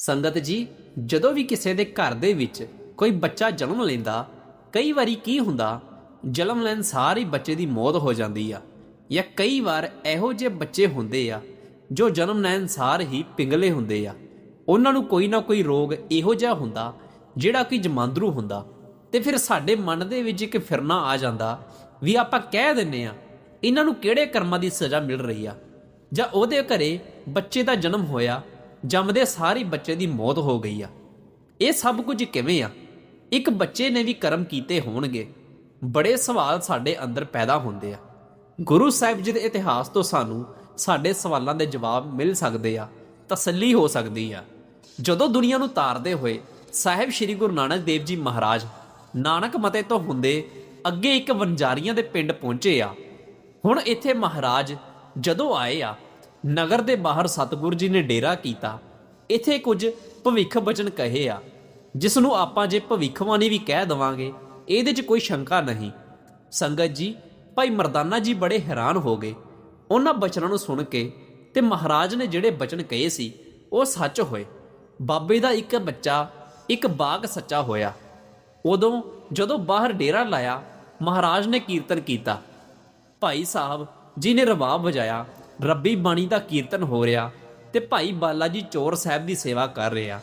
ਸੰਗਤ ਜੀ, ਜਦੋਂ ਵੀ ਕਿਸੇ ਦੇ ਘਰ ਦੇ ਵਿੱਚ ਕੋਈ ਬੱਚਾ ਜਨਮ ਲੈਂਦਾ, ਕਈ ਵਾਰੀ ਕੀ ਹੁੰਦਾ, ਜਨਮ ਲੈਣ ਸਾਰ ਹੀ ਬੱਚੇ ਦੀ ਮੌਤ ਹੋ ਜਾਂਦੀ ਆ। ਜਾਂ ਕਈ ਵਾਰ ਇਹੋ ਜਿਹੇ ਬੱਚੇ ਹੁੰਦੇ ਆ, ਜੋ ਜਨਮ ਲੈਣ ਸਾਰ ਹੀ ਪਿੰਗਲੇ ਹੁੰਦੇ ਆ। ਉਹਨਾਂ ਨੂੰ ਕੋਈ ਨਾ ਕੋਈ ਰੋਗ ਇਹੋ ਜਿਹਾ ਹੁੰਦਾ, ਜਿਹੜਾ ਕਿ ਜਮਾਂਦਰੂ ਹੁੰਦਾ। ਤੇ ਫਿਰ ਸਾਡੇ ਮਨ ਦੇ ਵਿੱਚ ਇੱਕ ਫਿਰਨਾ ਆ ਜਾਂਦਾ ਵੀ ਆਪਾਂ ਕਹਿ ਦਿੰਨੇ ਆ, ਇਹਨਾਂ ਨੂੰ ਕਿਹੜੇ ਕਰਮਾਂ ਦੀ ਸਜ਼ਾ ਮਿਲ ਰਹੀ ਆ? ਜਾਂ ਉਹਦੇ ਘਰੇ ਬੱਚੇ ਦਾ ਜਨਮ ਹੋਇਆ ਜੰਮਦੇ ਸਾਰੀ ਬੱਚੇ ਦੀ ਮੌਤ ਹੋ ਗਈ ਆ। ਇਹ ਸਭ ਕੁਝ ਕਿਵੇਂ ਆ? ਇੱਕ ਬੱਚੇ ਨੇ ਵੀ ਕਰਮ ਕੀਤੇ ਹੋਣਗੇ। ਬੜੇ ਸਵਾਲ ਸਾਡੇ ਅੰਦਰ ਪੈਦਾ ਹੁੰਦੇ ਆ। ਗੁਰੂ ਸਾਹਿਬ ਜੀ ਦੇ ਇਤਿਹਾਸ ਤੋਂ ਸਾਨੂੰ ਸਾਡੇ ਸਵਾਲਾਂ ਦੇ ਜਵਾਬ ਮਿਲ ਸਕਦੇ ਆ, ਤਸੱਲੀ ਹੋ ਸਕਦੀ ਆ। ਜਦੋਂ ਦੁਨੀਆ ਨੂੰ ਤਾਰਦੇ ਹੋਏ ਸਾਹਿਬ ਸ੍ਰੀ ਗੁਰੂ ਨਾਨਕ ਦੇਵ ਜੀ ਮਹਾਰਾਜ ਨਾਨਕ ਮਤੇ ਤੋਂ ਹੁੰਦੇ ਅੱਗੇ ਇੱਕ ਵਣਜਾਰੀਆਂ ਦੇ ਪਿੰਡ ਪਹੁੰਚੇ ਆ, ਹੁਣ ਇੱਥੇ ਮਹਾਰਾਜ ਜਦੋਂ ਆਏ ਆ ਨਗਰ ਦੇ ਬਾਹਰ ਸਤਿਗੁਰੂ ਜੀ ਨੇ ਡੇਰਾ ਕੀਤਾ। ਇੱਥੇ ਕੁਝ ਭਵਿੱਖ ਬਚਨ ਕਹੇ ਆ ਜਿਸ ਨੂੰ ਆਪਾਂ ਜੇ ਭਵਿੱਖਬਾਣੀ ਵੀ ਕਹਿ ਦਵਾਂਗੇ, ਇਹਦੇ 'ਚ ਕੋਈ ਸ਼ੰਕਾ ਨਹੀਂ। ਸੰਗਤ ਜੀ, ਭਾਈ ਮਰਦਾਨਾ ਜੀ ਬੜੇ ਹੈਰਾਨ ਹੋ ਗਏ। ਉਹਨਾਂ ਬਚਨਾਂ ਨੂੰ ਸੁਣ ਕੇ ਤੇ ਮਹਾਰਾਜ ਨੇ ਜਿਹੜੇ ਬਚਨ ਕਹੇ ਸੀ, ਉਹ ਸੱਚ ਹੋਏ। ਬਾਬੇ ਦਾ ਇੱਕ ਬੱਚਾ, ਇੱਕ ਬਾਗ ਸੱਚਾ ਹੋਇਆ। ਉਦੋਂ ਜਦੋਂ ਬਾਹਰ ਡੇਰਾ ਲਾਇਆ, ਮਹਾਰਾਜ ਨੇ ਕੀਰਤਨ ਕੀਤਾ। ਭਾਈ ਸਾਹਿਬ ਜੀ ਨੇ ਰਬਾਬ ਵਜਾਇਆ ਰੱਬੀ ਬਾਣੀ ਦਾ ਕੀਰਤਨ ਹੋ ਰਿਹਾ ਤੇ ਭਾਈ ਬਾਲਾ ਜੀ ਚੋਰ ਸਾਹਿਬ ਦੀ ਸੇਵਾ ਕਰ ਰਿਹਾ।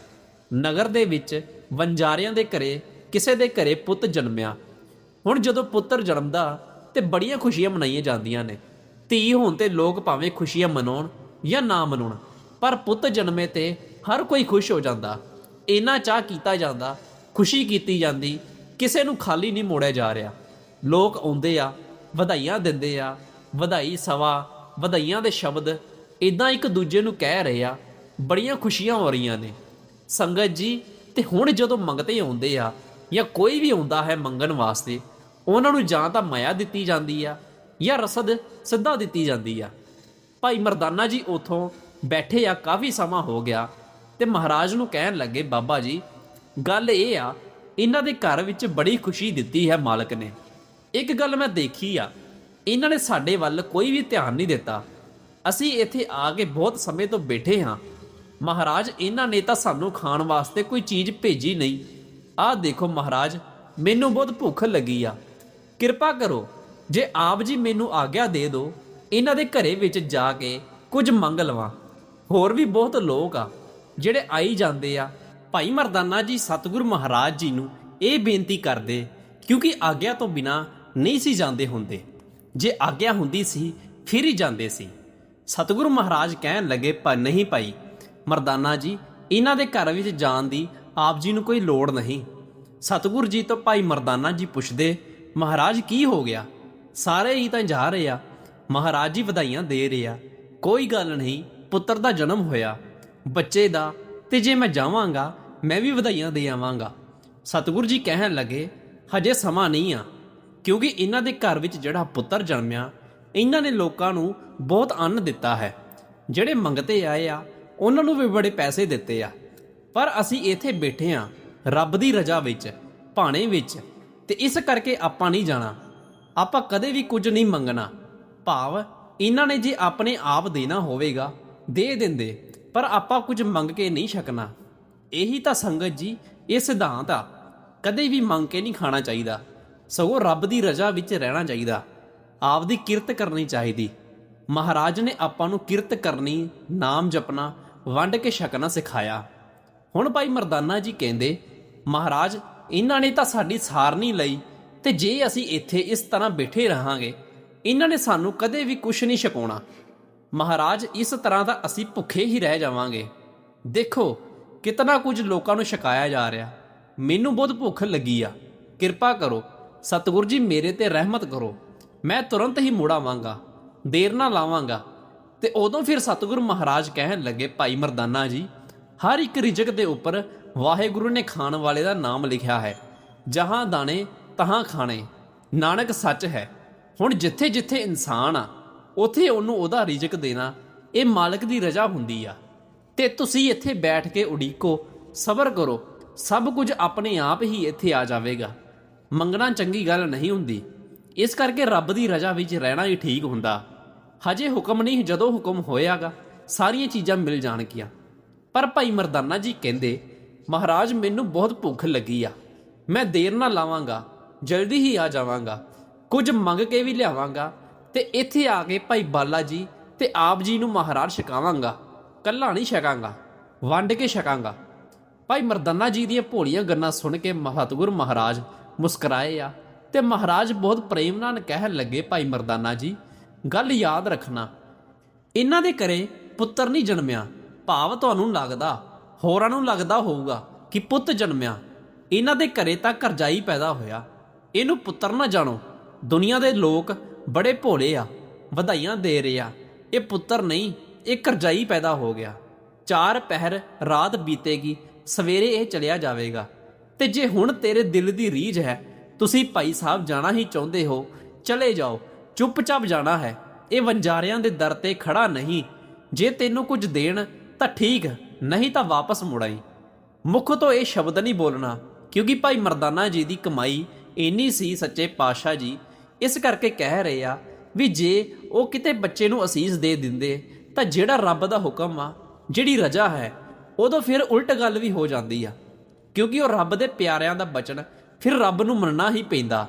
ਨਗਰ ਦੇ ਵਿੱਚ ਵੰਜਾਰਿਆਂ ਦੇ ਘਰੇ, ਕਿਸੇ ਦੇ ਘਰੇ ਪੁੱਤ ਜਨਮਿਆ। ਹੁਣ ਜਦੋਂ ਪੁੱਤਰ ਜਨਮਦਾ ਤੇ ਬੜੀਆਂ ਖੁਸ਼ੀਆਂ ਮਨਾਈਆਂ ਜਾਂਦੀਆਂ ਨੇ। ਧੀ ਹੋਣ ਤੇ ਲੋਕ ਭਾਵੇਂ ਖੁਸ਼ੀਆਂ ਮਨਾਉਣ ਜਾਂ ਨਾ ਮਨਾਉਣ, ਪਰ ਪੁੱਤ ਜਨਮੇ ਤੇ ਹਰ ਕੋਈ ਖੁਸ਼ ਹੋ ਜਾਂਦਾ। ਇੰਨਾ ਚਾਹ ਕੀਤਾ ਜਾਂਦਾ, ਖੁਸ਼ੀ ਕੀਤੀ ਜਾਂਦੀ, ਕਿਸੇ ਨੂੰ ਖਾਲੀ ਨਹੀਂ ਮੋੜਿਆ ਜਾ ਰਿਹਾ। ਲੋਕ ਆਉਂਦੇ ਆ, ਵਧਾਈਆਂ ਦਿੰਦੇ ਆ, ਵਧਾਈ ਸਵਾ ਵਧਾਈਆਂ ਦੇ ਸ਼ਬਦ ਇਦਾਂ ਇੱਕ ਦੂਜੇ ਨੂੰ ਕਹਿ ਰਹੇ ਆ, ਬੜੀਆਂ ਖੁਸ਼ੀਆਂ ਹੋ ਰਹੀਆਂ ਨੇ। ਸੰਗਤ ਜੀ, ਤੇ ਹੁਣ ਜਦੋਂ ਮੰਗਤੇ ਆਉਂਦੇ ਆ ਜਾਂ ਕੋਈ ਵੀ ਆਉਂਦਾ ਹੈ ਮੰਗਣ ਵਾਸਤੇ, ਉਹਨਾਂ ਨੂੰ ਜਾਂ ਤਾਂ ਮਾਇਆ ਦਿੱਤੀ ਜਾਂਦੀ ਆ ਜਾਂ ਰਸਦ ਸਿੱਧਾ ਦਿੱਤੀ ਜਾਂਦੀ ਆ। ਭਾਈ ਮਰਦਾਨਾ ਜੀ ਉਥੋਂ ਬੈਠੇ ਆ, ਕਾਫੀ ਸਮਾਂ ਹੋ ਗਿਆ ਤੇ ਮਹਾਰਾਜ ਨੂੰ ਕਹਿਣ ਲੱਗੇ, ਬਾਬਾ ਜੀ, ਗੱਲ ਇਹ ਆ, ਇਹਨਾਂ ਦੇ ਘਰ ਵਿੱਚ ਬੜੀ ਖੁਸ਼ੀ ਦਿੱਤੀ ਹੈ ਮਾਲਕ ਨੇ। ਇੱਕ ਗੱਲ ਮੈਂ ਦੇਖੀ ਆ ਇਹਨਾਂ ਨੇ ਸਾਡੇ ਵੱਲ ਕੋਈ ਵੀ ਧਿਆਨ ਨਹੀਂ ਦਿੱਤਾ। ਅਸੀਂ ਇੱਥੇ ਆ ਕੇ ਬਹੁਤ ਸਮੇਂ ਤੋਂ ਬੈਠੇ ਹਾਂ। ਮਹਾਰਾਜ, ਇਹਨਾਂ ਨੇ ਤਾਂ ਸਾਨੂੰ ਖਾਣ ਵਾਸਤੇ ਕੋਈ ਚੀਜ਼ ਭੇਜੀ ਨਹੀਂ। ਆਹ ਦੇਖੋ ਮਹਾਰਾਜ, ਮੈਨੂੰ ਬਹੁਤ ਭੁੱਖ ਲੱਗੀ ਆ। ਕਿਰਪਾ ਕਰੋ, ਜੇ ਆਪ ਜੀ ਮੈਨੂੰ ਆਗਿਆ ਦੇ ਦਿਓ, ਇਹਨਾਂ ਦੇ ਘਰੇ ਵਿੱਚ ਜਾ ਕੇ ਕੁਝ ਮੰਗ ਲਵਾਂ। ਹੋਰ ਵੀ ਬਹੁਤ ਲੋਕ ਆ, ਜਿਹੜੇ ਆਈ ਜਾਂਦੇ ਆ। ਭਾਈ ਮਰਦਾਨਾ ਜੀ, ਸਤਿਗੁਰੂ ਮਹਾਰਾਜ ਜੀ ਨੂੰ ਇਹ ਬੇਨਤੀ ਕਰਦੇ, ਕਿਉਂਕਿ ਆਗਿਆ ਤੋਂ ਬਿਨਾ ਨਹੀਂ ਸੀ ਜਾਂਦੇ ਹੁੰਦੇ। ਜੇ ਆਗਿਆ ਹੁੰਦੀ ਸੀ, ਫਿਰ ਹੀ ਜਾਂਦੇ ਸੀ। ਸਤਿਗੁਰੂ ਮਹਾਰਾਜ ਕਹਿਣ ਲੱਗੇ, ਪਰ ਨਹੀਂ ਭਾਈ, ਮਰਦਾਨਾ ਜੀ, ਇਹਨਾਂ ਦੇ ਘਰ ਵਿੱਚ ਜਾਣ ਦੀ ਆਪ ਜੀ ਨੂੰ ਕੋਈ ਲੋੜ ਨਹੀਂ। ਸਤਿਗੁਰੂ ਜੀ ਤੋਂ ਭਾਈ ਮਰਦਾਨਾ ਜੀ ਪੁੱਛਦੇ, ਮਹਾਰਾਜ, ਕੀ ਹੋ ਗਿਆ? ਸਾਰੇ ਹੀ ਤਾਂ ਜਾ ਰਹੇ ਆ। ਮਹਾਰਾਜ ਜੀ ਵਧਾਈਆਂ ਦੇ ਰਹੇ ਆ। ਕੋਈ ਗੱਲ ਨਹੀਂ, ਪੁੱਤਰ ਦਾ ਜਨਮ ਹੋਇਆ। ਬੱਚੇ ਦਾ, ਤੇ ਜੇ ਮੈਂ ਜਾਵਾਂਗਾ, ਮੈਂ ਵੀ ਵਧਾਈਆਂ ਦੇ ਆਵਾਂਗਾ। ਸਤਿਗੁਰੂ ਜੀ ਕਹਿਣ ਲੱਗੇ, ਹਜੇ ਸਮਾਂ ਨਹੀਂ ਆ। ਕਿਉਂਕਿ ਇਹਨਾਂ ਦੇ ਘਰ ਵਿੱਚ ਜਿਹੜਾ ਪੁੱਤਰ ਜਨਮਿਆ, ਇਹਨਾਂ ਨੇ ਲੋਕਾਂ ਨੂੰ ਬਹੁਤ ਅੰਨ ਦਿੱਤਾ ਹੈ। ਜਿਹੜੇ ਮੰਗਤੇ ਆਏ ਆ, ਉਹਨਾਂ ਨੂੰ ਵੀ ਬੜੇ ਪੈਸੇ ਦਿੱਤੇ ਆ। ਪਰ ਅਸੀਂ ਇੱਥੇ ਬੈਠੇ ਆ ਰੱਬ ਦੀ ਰਜ਼ਾ ਵਿੱਚ, ਭਾਣੇ ਵਿੱਚ, ਤੇ ਇਸ ਕਰਕੇ ਆਪਾਂ ਨਹੀਂ ਜਾਣਾ। ਆਪਾਂ ਕਦੇ ਵੀ ਕੁਝ ਨਹੀਂ ਮੰਗਣਾ। ਭਾਵ, ਇਹਨਾਂ ਨੇ ਜੇ ਆਪਣੇ ਆਪ ਦੇਣਾ ਹੋਵੇਗਾ, ਦੇ ਦਿੰਦੇ, ਪਰ ਆਪਾਂ ਕੁਝ ਮੰਗ ਕੇ ਨਹੀਂ ਛਕਣਾ। ਇਹੀ ਤਾਂ ਸੰਗਤ ਜੀ, ਇਹ ਸਿਧਾਂਤ ਆ। ਕਦੇ ਵੀ ਮੰਗ ਕੇ ਨਹੀਂ ਖਾਣਾ ਚਾਹੀਦਾ। ਸਗੋਂ ਰੱਬ ਦੀ ਰਜ਼ਾ ਵਿੱਚ ਰਹਿਣਾ ਚਾਹੀਦਾ। ਆਪਦੀ ਕਿਰਤ ਕਰਨੀ ਚਾਹੀਦੀ। ਮਹਾਰਾਜ ਨੇ ਆਪਾਂ ਨੂੰ ਕਿਰਤ ਕਰਨੀ, ਨਾਮ ਜਪਣਾ, ਵੰਡ ਕੇ ਛਕਣਾ ਸਿਖਾਇਆ। ਹੁਣ ਭਾਈ ਮਰਦਾਨਾ ਜੀ ਕਹਿੰਦੇ, ਮਹਾਰਾਜ, ਇਹਨਾਂ ਨੇ ਤਾਂ ਸਾਡੀ ਸਾਰ ਲਈ, ਤੇ ਜੇ ਅਸੀਂ ਇੱਥੇ ਇਸ ਤਰ੍ਹਾਂ ਬੈਠੇ ਰਹਾਂਗੇ, ਇਹਨਾਂ ਨੇ ਸਾਨੂੰ ਕਦੇ ਵੀ ਕੁਝ ਨਹੀਂ ਛਕਾਉਣਾ। ਮਹਾਰਾਜ, ਇਸ ਤਰ੍ਹਾਂ ਤਾਂ ਅਸੀਂ ਭੁੱਖੇ ਹੀ ਰਹਿ ਜਾਵਾਂਗੇ। ਦੇਖੋ, ਕਿਤਨਾ ਕੁਝ ਲੋਕਾਂ ਨੂੰ ਛਕਾਇਆ ਜਾ ਰਿਹਾ। ਮੈਨੂੰ ਬਹੁਤ ਭੁੱਖ ਲੱਗੀ ਆ। ਕਿਰਪਾ ਕਰੋ ਸਤਿਗੁਰ ਜੀ, ਮੇਰੇ ਤੇ ਰਹਿਮਤ ਕਰੋ। ਮੈਂ ਤੁਰੰਤ ਹੀ ਮੁੜਾਵਾਂਗਾ ਦੇਰ ਨਾ ਲਾਵਾਂਗਾ। ਤੇ ਉਦੋਂ ਫਿਰ ਸਤਿਗੁਰੂ ਮਹਾਰਾਜ ਕਹਿਣ ਲੱਗੇ, ਭਾਈ ਮਰਦਾਨਾ ਜੀ, ਹਰ ਇੱਕ ਰਿਜਕ ਦੇ ਉੱਪਰ ਵਾਹਿਗੁਰੂ ਨੇ ਖਾਣ ਵਾਲੇ ਦਾ ਨਾਮ ਲਿਖਿਆ ਹੈ। ਜਹਾਂ ਦਾਣੇ, ਤਹਾਂ ਖਾਣੇ। ਨਾਨਕ ਸੱਚ ਹੈ। ਹੁਣ ਜਿੱਥੇ ਜਿੱਥੇ ਇਨਸਾਨ ਆ, ਉਥੇ ਉਹਨੂੰ ਉਹਦਾ ਰਿਜਕ ਦੇਣਾ, ਇਹ ਮਾਲਕ ਦੀ ਰਜ਼ਾ ਹੁੰਦੀ ਆ। ਤੇ ਤੁਸੀਂ ਇੱਥੇ ਬੈਠ ਕੇ ਉਡੀਕੋ, ਸਬਰ ਕਰੋ। ਸਭ ਕੁਝ ਆਪਣੇ ਆਪ ਹੀ ਇੱਥੇ ਆ ਜਾਵੇਗਾ। ਮੰਗਣਾ ਚੰਗੀ ਗੱਲ ਨਹੀਂ ਹੁੰਦੀ। ਇਸ ਕਰਕੇ ਰੱਬ ਦੀ ਰਜ਼ਾ ਵਿੱਚ ਰਹਿਣਾ ਹੀ ਠੀਕ ਹੁੰਦਾ। ਹਜੇ ਹੁਕਮ ਨਹੀਂ, ਜਦੋਂ ਹੁਕਮ ਹੋਇਆਗਾ, ਸਾਰੀਆਂ ਚੀਜ਼ਾਂ ਮਿਲ ਜਾਣਗੀਆਂ। ਪਰ ਭਾਈ ਮਰਦਾਨਾ ਜੀ ਕਹਿੰਦੇ, ਮਹਾਰਾਜ, ਮੈਨੂੰ ਬਹੁਤ ਭੁੱਖ ਲੱਗੀ ਆ। ਮੈਂ ਦੇਰ ਨਾ ਲਾਵਾਂਗਾ, ਜਲਦੀ ਹੀ ਆ ਜਾਵਾਂਗਾ। ਕੁਝ ਮੰਗ ਕੇ ਵੀ ਲਿਆਵਾਂਗਾ ਤੇ ਇੱਥੇ ਆ ਕੇ ਭਾਈ ਬਾਲਾ ਜੀ ਤੇ ਆਪ ਜੀ ਨੂੰ ਮਹਾਰਾਜ ਛਕਾਵਾਂਗਾ। ਕੱਲਾ ਨਹੀਂ ਛਕਾਂਗਾ, ਵੰਡ ਕੇ ਛਕਾਂਗਾ। ਭਾਈ ਮਰਦਾਨਾ ਜੀ ਦੀਆਂ ਭੋਲੀਆਂ ਗੱਲਾਂ ਸੁਣ ਕੇ ਮਹਤਗੁਰ ਮਹਾਰਾਜ ਮੁਸਕਰਾਏ ਆ। ਤੇ ਮਹਾਰਾਜ ਬਹੁਤ ਪ੍ਰੇਮ ਨਾਲ ਕਹਿਣ ਲੱਗੇ, ਭਾਈ ਮਰਦਾਨਾ ਜੀ, ਗੱਲ ਯਾਦ ਰੱਖਣਾ। ਇਹਨਾਂ ਦੇ ਘਰੇ ਪੁੱਤਰ ਨਹੀਂ ਜਨਮਿਆ। ਭਾਵ ਤੁਹਾਨੂੰ ਲੱਗਦਾ, ਹੋਰਾਂ ਨੂੰ ਲੱਗਦਾ ਹੋਊਗਾ ਕਿ ਪੁੱਤ ਜਨਮਿਆ। ਇਹਨਾਂ ਦੇ ਘਰੇ ਤਾਂ ਕਰਜ਼ਾਈ ਪੈਦਾ ਹੋਇਆ। ਇਹਨੂੰ ਪੁੱਤਰ ਨਾ ਜਾਣੋ। ਦੁਨੀਆ ਦੇ ਲੋਕ ਬੜੇ ਭੋਲੇ ਆ, ਵਧਾਈਆਂ ਦੇ ਰਹੇ ਆ। ਇਹ ਪੁੱਤਰ ਨਹੀਂ, ਇਹ ਕਰਜ਼ਾਈ ਪੈਦਾ ਹੋ ਗਿਆ। ਚਾਰ ਪਹਿਰ ਰਾਤ ਬੀਤੇਗੀ, ਸਵੇਰੇ ਇਹ ਚਲਿਆ ਜਾਵੇਗਾ। ਤੇ ਜੇ ਹੁਣ ਤੇਰੇ ਦਿਲ ਦੀ ਰੀਝ ਹੈ, ਤੁਸੀਂ ਭਾਈ ਸਾਹਿਬ ਜਾਣਾ ਹੀ ਚਾਹੁੰਦੇ ਹੋ, ਚਲੇ ਜਾਓ, ਚੁੱਪਚਾਪ ਜਾਣਾ ਹੈ। ਇਹ ਵੰਜਾਰਿਆਂ ਦੇ ਦਰ ਤੇ ਖੜਾ ਨਹੀਂ। ਜੇ ਤੈਨੂੰ ਕੁਝ ਦੇਣ, ਤਾਂ ਠੀਕ, ਨਹੀਂ ਤਾਂ ਵਾਪਸ ਮੁੜਾਈ ਮੁੱਖ ਤੋਂ ਇਹ ਸ਼ਬਦ ਨਹੀਂ ਬੋਲਣਾ, ਕਿਉਂਕਿ ਭਾਈ ਮਰਦਾਨਾ ਜੀ ਦੀ ਕਮਾਈ ਇੰਨੀ ਸੀ ਸੱਚੇ ਪਾਤਸ਼ਾਹ ਜੀ। ਇਸ ਕਰਕੇ ਕਹਿ ਰਹੇ ਆ ਵੀ ਜੇ ਉਹ ਕਿਤੇ ਬੱਚੇ ਨੂੰ ਅਸੀਸ ਦੇ ਦਿੰਦੇ, ਤਾਂ ਜਿਹੜਾ ਰੱਬ ਦਾ ਹੁਕਮ ਆ, ਜਿਹੜੀ ਰਜਾ ਹੈ, ਉਦੋਂ ਫਿਰ ਉਲਟ ਗੱਲ ਵੀ ਹੋ ਜਾਂਦੀ ਆ। ਕਿਉਂਕਿ ਉਹ ਰੱਬ ਦੇ ਪਿਆਰਿਆਂ ਦਾ ਬਚਨ ਫਿਰ ਰੱਬ ਨੂੰ ਮੰਨਣਾ ਹੀ ਪੈਂਦਾ।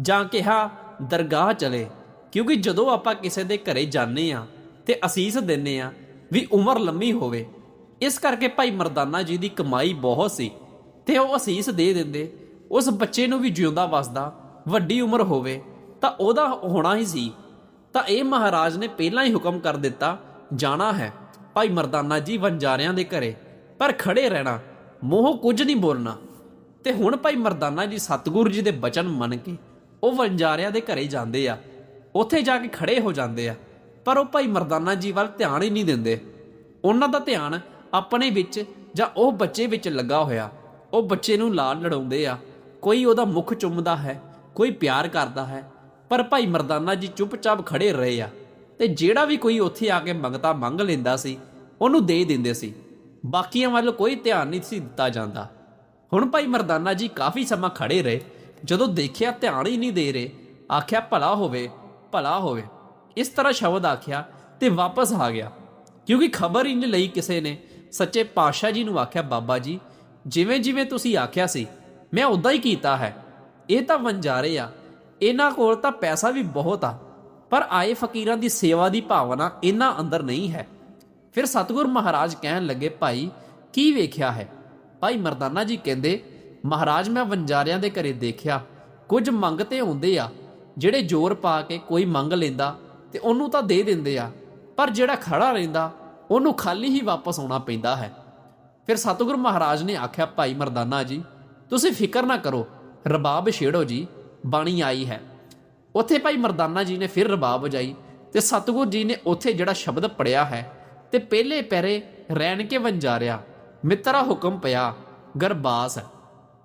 ਜਾਂ ਕਿਹਾ, ਦਰਗਾਹ ਚਲੇ। ਕਿਉਂਕਿ ਜਦੋਂ ਆਪਾਂ ਕਿਸੇ ਦੇ ਘਰੇ ਜਾਂਦੇ ਆ ਤੇ ਅਸੀਸ ਦਿੰਨੇ ਆ ਵੀ ਉਮਰ ਲੰਮੀ ਹੋਵੇ, ਇਸ ਕਰਕੇ ਭਾਈ ਮਰਦਾਨਾ ਜੀ ਦੀ ਕਮਾਈ ਬਹੁਤ ਸੀ ਤੇ ਉਹ ਅਸੀਸ ਦੇ ਦਿੰਦੇ। ਉਸ ਬੱਚੇ ਨੂੰ ਵੀ ਜਿਉਂਦਾ ਵਸਦਾ, ਵੱਡੀ ਉਮਰ ਹੋਵੇ, ਤਾਂ ਉਹਦਾ ਹੋਣਾ ਹੀ ਸੀ। ਤਾਂ ਇਹ ਮਹਾਰਾਜ ਨੇ ਪਹਿਲਾਂ ਹੀ ਹੁਕਮ ਕਰ ਦਿੱਤਾ, ਜਾਣਾ ਹੈ। ਭਾਈ ਮਰਦਾਨਾ ਜੀ ਵੰਜਾਰਿਆਂ ਦੇ ਘਰੇ, ਪਰ ਖੜੇ ਰਹਿਣਾ ਮੂੰਹੋਂ ਕੁਝ ਨਹੀਂ ਬੋਲਣਾ। ਤੇ ਹੁਣ ਭਾਈ ਮਰਦਾਨਾ ਜੀ ਸਤਿਗੁਰੂ ਜੀ ਦੇ ਬਚਨ ਮੰਨ ਕੇ ਉਹ ਵੰਜਾਰਿਆਂ ਦੇ ਘਰੇ ਜਾਂਦੇ ਆ। ਉੱਥੇ ਜਾ ਕੇ ਖੜੇ ਹੋ ਜਾਂਦੇ ਆ। ਪਰ ਉਹ ਭਾਈ ਮਰਦਾਨਾ ਜੀ ਵੱਲ ਧਿਆਨ ਹੀ ਨਹੀਂ ਦਿੰਦੇ। ਉਹਨਾਂ ਦਾ ਧਿਆਨ ਆਪਣੇ ਵਿੱਚ ਜਾਂ ਉਹ ਬੱਚੇ ਵਿੱਚ ਲੱਗਾ ਹੋਇਆ। ਉਹ ਬੱਚੇ ਨੂੰ ਲਾਲ ਲੜਾਉਂਦੇ ਆ। ਕੋਈ ਉਹਦਾ ਮੁਖ ਚੁੰਮਦਾ ਹੈ, ਕੋਈ ਪਿਆਰ ਕਰਦਾ ਹੈ। ਪਰ ਭਾਈ ਮਰਦਾਨਾ ਜੀ ਚੁੱਪਚਾਪ ਖੜੇ ਰਹੇ ਆ। ਤੇ ਜਿਹੜਾ ਵੀ ਕੋਈ ਉੱਥੇ ਆ ਕੇ ਮੰਗਤਾ ਮੰਗ ਲੈਂਦਾ ਸੀ, ਉਹਨੂੰ ਦੇ ਦਿੰਦੇ ਸੀ। ਬਾਕੀਆਂ ਵੱਲ ਕੋਈ ਧਿਆਨ ਨਹੀਂ ਸੀ ਦਿੱਤਾ ਜਾਂਦਾ। ਹੁਣ ਭਾਈ ਮਰਦਾਨਾ ਜੀ ਕਾਫੀ ਸਮਾਂ ਖੜੇ ਰਹੇ। ਜਦੋਂ ਦੇਖਿਆ ਧਿਆਨ ਹੀ ਨਹੀਂ ਦੇ ਰਹੇ, ਆਖਿਆ, ਭਲਾ ਹੋਵੇ ਭਲਾ ਹੋਵੇ। ਇਸ ਤਰ੍ਹਾਂ ਸ਼ਬਦ ਆਖਿਆ ਤੇ ਵਾਪਸ ਆ ਗਿਆ। ਕਿਉਂਕਿ ਖਬਰ ਹੀ ਨਹੀਂ ਲਈ ਕਿਸੇ ਨੇ। ਸੱਚੇ ਪਾਤਸ਼ਾਹ ਜੀ ਨੂੰ ਆਖਿਆ, ਬਾਬਾ ਜੀ, ਜਿਵੇਂ ਜਿਵੇਂ ਤੁਸੀਂ ਆਖਿਆ ਸੀ, ਮੈਂ ਉਦਾਂ ਹੀ ਕੀਤਾ ਹੈ। ਇਹ ਤਾਂ ਵੰਜਾਰੇ ਆ। ਇਹਨਾਂ ਕੋਲ ਤਾਂ ਪੈਸਾ ਵੀ ਬਹੁਤ ਆ, ਪਰ ਆਏ ਫਕੀਰਾਂ ਦੀ ਸੇਵਾ ਦੀ ਭਾਵਨਾ ਇਹਨਾਂ ਅੰਦਰ ਨਹੀਂ ਹੈ। ਫਿਰ ਸਤਿਗੁਰ ਮਹਾਰਾਜ ਕਹਿਣ ਲੱਗੇ, ਭਾਈ, ਕੀ ਵੇਖਿਆ ਹੈ? ਭਾਈ ਮਰਦਾਨਾ ਜੀ ਕਹਿੰਦੇ, ਮਹਾਰਾਜ, ਮੈਂ ਵੰਜਾਰਿਆਂ ਦੇ ਘਰੇ ਦੇਖਿਆ, ਕੁਝ ਮੰਗ ਮੰਗਤੇ ਆਉਂਦੇ ਆ, ਜਿਹੜੇ ਜ਼ੋਰ ਪਾ ਕੇ ਕੋਈ ਮੰਗ ਲੈਂਦਾ ਤੇ ਉਹਨੂੰ ਤਾਂ ਦੇ ਦਿੰਦੇ ਆ, ਪਰ ਜਿਹੜਾ ਖੜਾ ਰਹਿੰਦਾ, ਉਹਨੂੰ ਖਾਲੀ ਹੀ ਵਾਪਸ ਆਉਣਾ ਪੈਂਦਾ ਹੈ। ਫਿਰ ਸਤਿਗੁਰ ਮਹਾਰਾਜ ਨੇ ਆਖਿਆ, ਭਾਈ ਮਰਦਾਨਾ ਜੀ, ਤੁਸੀਂ ਫਿਕਰ ਨਾ ਕਰੋ, ਰਬਾਬ ਛੇੜੋ ਜੀ, ਬਾਣੀ ਆਈ ਹੈ। ਉੱਥੇ ਭਾਈ ਮਰਦਾਨਾ ਜੀ ਨੇ ਫਿਰ ਰਬਾਬ ਵਜਾਈ ਤੇ ਸਤਿਗੁਰ ਜੀ ਨੇ ਉੱਥੇ ਜਿਹੜਾ ਸ਼ਬਦ ਪੜਿਆ ਹੈ ਤੇ ਪਹਿਲੇ ਪੈਰੇ ਰਹਿਣ ਕੇ ਵੰਜਾਰਿਆ ਮਿੱਤਰਾ ਹੁਕਮ ਪਿਆ, ਗਰਬਾਸ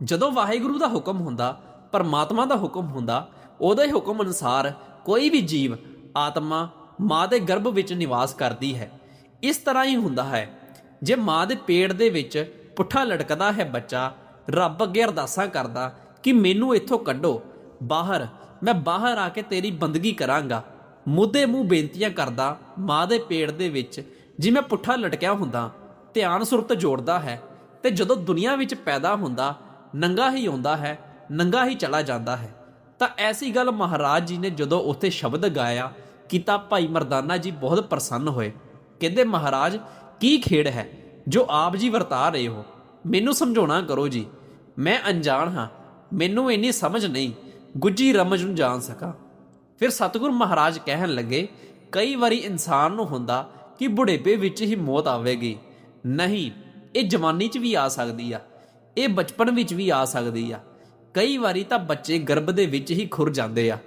ਜਦੋਂ ਵਾਹਿਗੁਰੂ ਦਾ ਹੁਕਮ ਹੁੰਦਾ, ਪਰਮਾਤਮਾ ਦਾ ਹੁਕਮ ਹੁੰਦਾ, ਉਹਦੇ ਹੁਕਮ ਅਨੁਸਾਰ ਕੋਈ ਵੀ ਜੀਵ ਆਤਮਾ ਮਾਂ ਦੇ ਗਰਭ ਵਿੱਚ ਨਿਵਾਸ ਕਰਦੀ ਹੈ। ਇਸ ਤਰ੍ਹਾਂ ਹੀ ਹੁੰਦਾ ਹੈ। ਜੇ ਮਾਂ ਦੇ ਪੇਟ ਦੇ ਵਿੱਚ ਪੁੱਠਾ ਲਟਕਦਾ ਹੈ ਬੱਚਾ, ਰੱਬ ਅੱਗੇ ਅਰਦਾਸਾਂ ਕਰਦਾ ਕਿ ਮੈਨੂੰ ਇੱਥੋਂ ਕੱਢੋ, ਬਾਹਰ ਮੈਂ ਬਾਹਰ ਆ ਕੇ ਤੇਰੀ ਬੰਦਗੀ ਕਰਾਂਗਾ। ਮੁੱਦੇ ਮੂੰਹ ਬੇਨਤੀਆਂ ਕਰਦਾ ਮਾਂ ਦੇ ਪੇਟ ਦੇ ਵਿੱਚ ਜਿਵੇਂ ਪੁੱਠਾ ਲਟਕਿਆ ਹੁੰਦਾ, ਧਿਆਨ ਸੁਰਤ ਜੋੜਦਾ ਹੈ, ਤੇ ਜਦੋਂ ਦੁਨੀਆ ਵਿੱਚ ਪੈਦਾ ਹੁੰਦਾ, ਨੰਗਾ ਹੀ ਆਉਂਦਾ ਹੈ, ਨੰਗਾ ਹੀ ਚਲਾ ਜਾਂਦਾ ਹੈ। ਤਾਂ ਐਸੀ ਗੱਲ ਮਹਾਰਾਜ ਜੀ ਨੇ ਜਦੋਂ ਉੱਥੇ ਸ਼ਬਦ ਗਾਇਆ ਕੀਤਾ ਭਾਈ ਮਰਦਾਨਾ ਜੀ ਬਹੁਤ ਪ੍ਰਸੰਨ ਹੋਏ। ਕਹਿੰਦੇ, ਮਹਾਰਾਜ, ਕੀ ਖੇਡ ਹੈ ਜੋ ਆਪ ਜੀ ਵਰਤਾ ਰਹੇ ਹੋ? ਮੈਨੂੰ ਸਮਝਾਉਣਾ ਕਰੋ ਜੀ। ਮੈਂ ਅਣਜਾਣ ਹਾਂ। ਮੈਨੂੰ ਇੰਨੀ ਸਮਝ ਨਹੀਂ। ਗੁੱਜੀ ਰਮਜ ਨੂੰ ਜਾਣ ਸਕਾਂ। ਫਿਰ ਸਤਿਗੁਰ ਮਹਾਰਾਜ ਕਹਿਣ ਲੱਗੇ, ਕਈ ਵਾਰੀ ਇਨਸਾਨ ਨੂੰ ਹੁੰਦਾ ਕਿ ਬੁਢੇਪੇ ਵਿੱਚ ਹੀ ਮੌਤ ਆਵੇਗੀ। ਨਹੀਂ, ਇਹ ਜਵਾਨੀ 'ਚ ਵੀ ਆ ਸਕਦੀ ਆ। ਇਹ ਬਚਪਨ ਵਿੱਚ ਵੀ ਆ ਸਕਦੀ ਆ। ਕਈ ਵਾਰੀ ਤਾਂ ਬੱਚੇ ਗਰਭ ਦੇ ਵਿੱਚ ਹੀ ਖੁਰ ਜਾਂਦੇ ਆ।